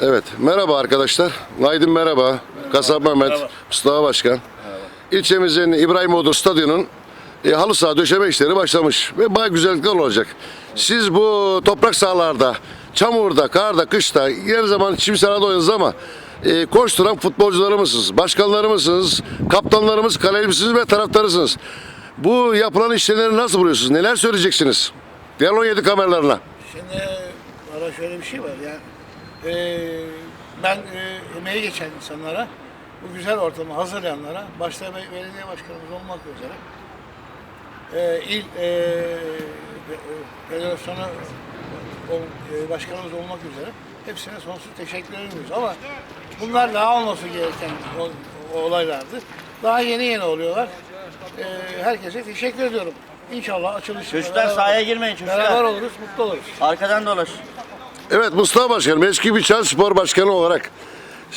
Evet, merhaba arkadaşlar. Aydın merhaba. Kasap Mehmet, Merhaba. Mustafa Başkan. İlçemizin İbrahimoğlu Stadyumunun e, halı saha döşeme işleri başlamış ve bayağı güzellikler olacak. Siz bu toprak sahalarda, çamurda, karda, kışta, her zaman çim sahada oynadınız ama e, koşturan futbolcuları mısınız, başkanları mısınız, kaptanlarımız, kalecisiniz ve taraftarısınız. Bu yapılan işleri nasıl buluyorsunuz? Neler söyleyeceksiniz? Diğer 17 kameralarına. Şimdi bana şöyle bir şey var yani eee, ben eee, emeği geçen insanlara bu güzel ortamı hazırlayanlara başta be- belediye başkanımız olmak üzere eee il eee fe- federasyonu eee, başkanımız olmak üzere hepsine sonsuz teşekkür ediyoruz ama bunlar daha olması gereken o, o olaylardı. Daha yeni yeni oluyorlar. Eee, herkese teşekkür ediyorum. İnşallah açılışında Çocuklar beraber- sahaya girmeyin çocuklar. Beraber oluruz, mutlu oluruz. Arkadan dolaş. Evet Mustafa Başkanım eski bir Çan Spor Başkanı olarak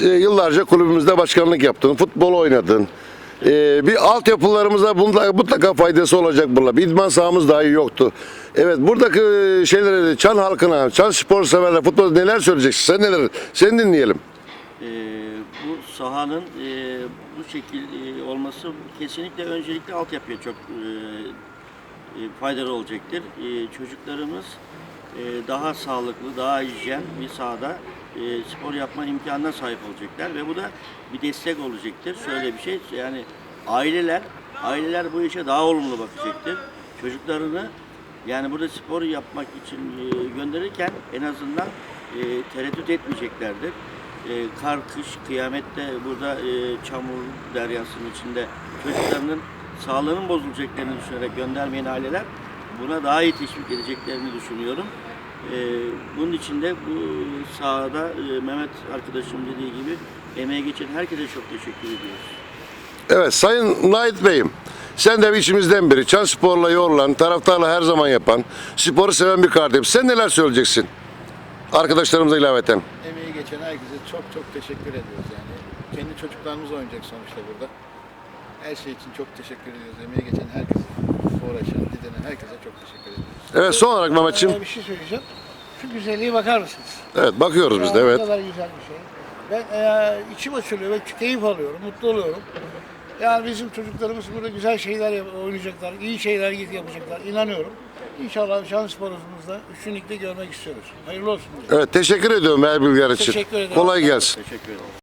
e, yıllarca kulübümüzde başkanlık yaptın, futbol oynadın. E, bir altyapılarımıza bunda mutlaka faydası olacak bunlar. Bir idman sahamız dahi yoktu. Evet buradaki e, şeyleri Çan halkına, Çan spor severler, futbol neler söyleyeceksin? Sen neler? Seni dinleyelim. Ee, bu sahanın e, bu şekil e, olması kesinlikle öncelikle altyapıya çok e, e, faydalı olacaktır. E, çocuklarımız e, daha sağlıklı, daha hijyen bir sahada e, spor yapma imkanına sahip olacaklar ve bu da bir destek olacaktır. Şöyle bir şey yani aileler aileler bu işe daha olumlu bakacaktır. Çocuklarını yani burada spor yapmak için e, gönderirken en azından e, tereddüt etmeyeceklerdir. E, kar, kış, kıyamette burada çamur deryasının içinde çocuklarının sağlığının bozulacaklarını düşünerek göndermeyen aileler buna daha iyi teşvik edeceklerini düşünüyorum. E, bunun için de bu sahada e, Mehmet arkadaşım dediği gibi emeğe geçen herkese çok teşekkür ediyoruz. Evet Sayın Nait Bey'im. Sen de içimizden biri. Çan sporla yorulan, taraftarla her zaman yapan, sporu seven bir kardeşim. Sen neler söyleyeceksin? Arkadaşlarımıza ilaveten. Emeği geçen herkese çok çok teşekkür ediyoruz yani. Kendi çocuklarımız oynayacak sonuçta burada. Her şey için çok teşekkür ediyoruz. Emeği geçen herkese, uğraşan, didenen herkese çok teşekkür ediyoruz. Evet son olarak Mehmetciğim. Bir şey söyleyeceğim. Şu güzelliğe bakar mısınız? Evet bakıyoruz biz de Ya, evet. Ne kadar güzel bir şey. Ben e, içim açılıyor ve keyif alıyorum, mutlu oluyorum. Yani bizim çocuklarımız burada güzel şeyler yap- oynayacaklar, iyi şeyler yapacaklar. İnanıyorum. İnşallah şans sporumuzda üçüncülükte görmek istiyoruz. Hayırlı olsun. Evet teşekkür ediyorum her bilgiler için. Teşekkür ederim. Kolay gelsin. Teşekkür ederim.